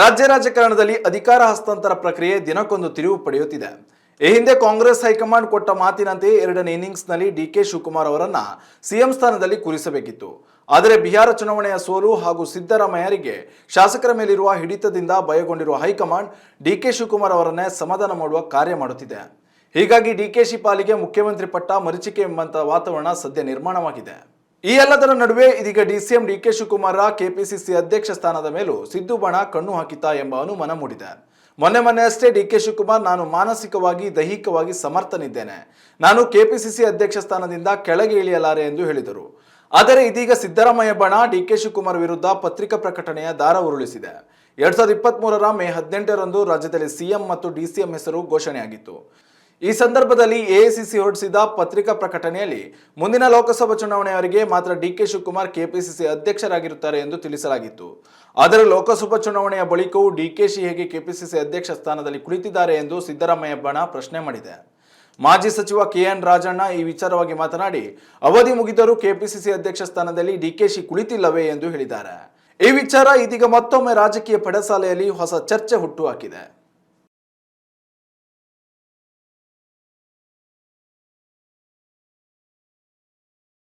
ರಾಜ್ಯ ರಾಜಕಾರಣದಲ್ಲಿ ಅಧಿಕಾರ ಹಸ್ತಾಂತರ ಪ್ರಕ್ರಿಯೆ ದಿನಕ್ಕೊಂದು ತಿರುವು ಪಡೆಯುತ್ತಿದೆ. ಈ ಹಿಂದೆ ಕಾಂಗ್ರೆಸ್ ಹೈಕಮಾಂಡ್ ಕೊಟ್ಟ ಮಾತಿನಂತೆ ಎರಡನೇ ಇನ್ನಿಂಗ್ಸ್ನಲ್ಲಿ ಡಿಕೆ ಶಿವಕುಮಾರ್ ಅವರನ್ನ ಸಿಎಂ ಸ್ಥಾನದಲ್ಲಿ ಕೂರಿಸಬೇಕಿತ್ತು. ಆದರೆ ಬಿಹಾರ ಚುನಾವಣೆಯ ಸೋಲು ಹಾಗೂ ಸಿದ್ದರಾಮಯ್ಯರಿಗೆ ಶಾಸಕರ ಮೇಲಿರುವ ಹಿಡಿತದಿಂದ ಭಯಗೊಂಡಿರುವ high command D K Shivakumar ಅವರನ್ನೇ ಸಮಾಧಾನ ಮಾಡುವ ಕಾರ್ಯ ಮಾಡುತ್ತಿದೆ. ಹೀಗಾಗಿ ಡಿ ಕೆ ಶಿ ಪಾಲಿಗೆ ಮುಖ್ಯಮಂತ್ರಿ ಪಟ್ಟ ಮರಿಚಿಕೆ ಎಂಬಂತಹ ವಾತಾವರಣ ಸದ್ಯ ನಿರ್ಮಾಣವಾಗಿದೆ. ಈ ಎಲ್ಲದರ ನಡುವೆ ಇದೀಗ ಡಿಸಿಎಂ ಡಿಕೆ ಶಿವಕುಮಾರ ಕೆಪಿಸಿಸಿ ಅಧ್ಯಕ್ಷ ಸ್ಥಾನದ ಮೇಲೂ ಸಿದ್ದು ಬಣ ಕಣ್ಣು ಹಾಕಿತ ಎಂಬ ಅನುಮಾನ ಮೂಡಿದೆ. ಮೊನ್ನೆ ಮೊನ್ನೆ ಅಷ್ಟೇ ಡಿಕೆ ಶಿವಕುಮಾರ್, ನಾನು ಮಾನಸಿಕವಾಗಿ, ದೈಹಿಕವಾಗಿ ಸಮರ್ಥನಿದ್ದೇನೆ. ನಾನು ಕೆಪಿಸಿಸಿ ಅಧ್ಯಕ್ಷ ಸ್ಥಾನದಿಂದ ಕೆಳಗೆ ಇಳಿಯಲಾರೆ ಎಂದು ಹೇಳಿದರು. ಆದರೆ ಇದೀಗ ಸಿದ್ದರಾಮಯ್ಯ ಬಣ ಡಿಕೆ ಶಿವಕುಮಾರ್ ವಿರುದ್ಧ ಪತ್ರಿಕಾ ಪ್ರಕಟಣೆಯ ದಾರ ಉರುಳಿಸಿದೆ. ಎರಡ್ ಸಾವಿರದ ಇಪ್ಪತ್ತ್ ಮೂರರ ಮೇ ಹದಿನೆಂಟರಂದು ರಾಜ್ಯದಲ್ಲಿ ಸಿಎಂ ಮತ್ತು ಡಿಸಿಎಂ ಹೆಸರು ಘೋಷಣೆಯಾಗಿತ್ತು. ಈ ಸಂದರ್ಭದಲ್ಲಿ ಎಐಸಿಸಿ ಹೊರಡಿಸಿದ ಪತ್ರಿಕಾ ಪ್ರಕಟಣೆಯಲ್ಲಿ ಮುಂದಿನ ಲೋಕಸಭಾ ಚುನಾವಣೆಯವರೆಗೆ ಮಾತ್ರ ಡಿಕೆ ಶಿವಕುಮಾರ್ ಕೆಪಿಸಿಸಿ ಅಧ್ಯಕ್ಷರಾಗಿರುತ್ತಾರೆ ಎಂದು ತಿಳಿಸಲಾಗಿತ್ತು. ಆದರೆ ಲೋಕಸಭಾ ಚುನಾವಣೆಯ ಬಳಿಕವೂ ಡಿಕೆಶಿ ಹೇಗೆ ಕೆಪಿಸಿಸಿ ಅಧ್ಯಕ್ಷ ಸ್ಥಾನದಲ್ಲಿ ಕುಳಿತಿದ್ದಾರೆ ಎಂದು ಸಿದ್ದರಾಮಯ್ಯ ಬಣ ಪ್ರಶ್ನೆ ಮಾಡಿದೆ. ಮಾಜಿ ಸಚಿವ ಕೆಎನ್ ರಾಜಣ್ಣ ಈ ವಿಚಾರವಾಗಿ ಮಾತನಾಡಿ, ಅವಧಿ ಮುಗಿದರೂ ಕೆಪಿಸಿಸಿ ಅಧ್ಯಕ್ಷ ಸ್ಥಾನದಲ್ಲಿ ಡಿಕೆಶಿ ಕುಳಿತಿಲ್ಲವೇ ಎಂದು ಹೇಳಿದ್ದಾರೆ. ಈ ವಿಚಾರ ಇದೀಗ ಮತ್ತೊಮ್ಮೆ ರಾಜಕೀಯ ಪಡಸಾಲೆಯಲ್ಲಿ ಹೊಸ ಚರ್ಚೆ ಹುಟ್ಟುಹಾಕಿದೆ